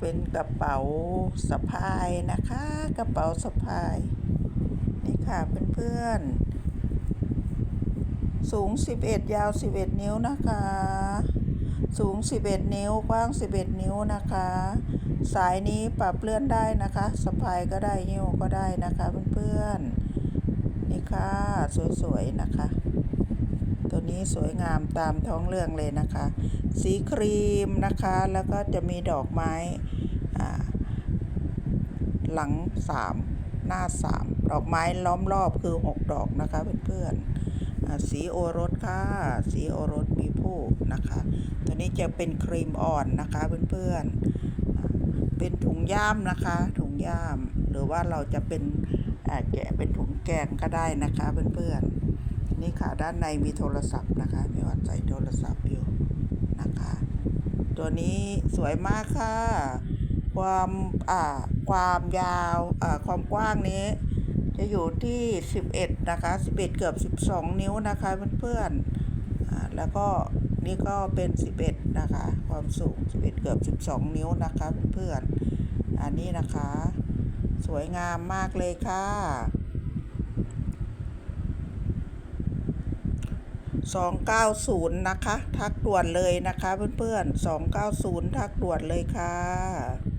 เป็นกระเป๋าสะพายนะคะ กระเป๋าสะพาย นี่ค่ะเพื่อนๆ สูง 11 ยาว 11 นิ้วนะคะ สูง 11 นิ้ว กว้าง 11 นิ้วนะคะ สายนี้ปรับเลื่อนได้นะคะสะพายก็ได้นิ้วก็ได้นะคะเพื่อนๆ นี่ค่ะ สวยๆ นะคะ ตัวนี้สวยงามตามท้องเรื่องเลยนะคะ สีครีมนะคะ แล้วก็จะมีดอกไม้หลังสามหน้าสามดอกไม้ล้อมรอบคือหกดอกนะคะเพื่อนๆสีโอรสค่ะสีโอรสมีผู้นะคะ ตัวนี้จะเป็นครีมอ่อนนะคะเพื่อนๆเป็นถุงย่ามนะคะ ถุงย่าม หรือว่าเราจะเป็นแกะเป็นถุงแกงก็ได้นะคะเพื่อนๆ ด้านในมีโทรศัพท์นะคะมีวัดใส่โทรศัพท์อยู่นะคะ ตัวนี้สวยมากค่ะ ความอ่าความยาวอ่าความกว้างนี้ จะอยู่ที่ 11 นะคะ 11 เกือบ 12 นิ้วนะคะเพื่อนๆอ่าแล้วก็นี่ก็เป็น 11 นะคะ ความสูง 11 เกือบ 12 นิ้วนะคะเพื่อนๆอันนี้นะคะ สวยงามมากเลยค่ะ 290 นะคะ ทักด่วนเลยนะคะเพื่อนๆ 290 ทักด่วนเลยค่ะ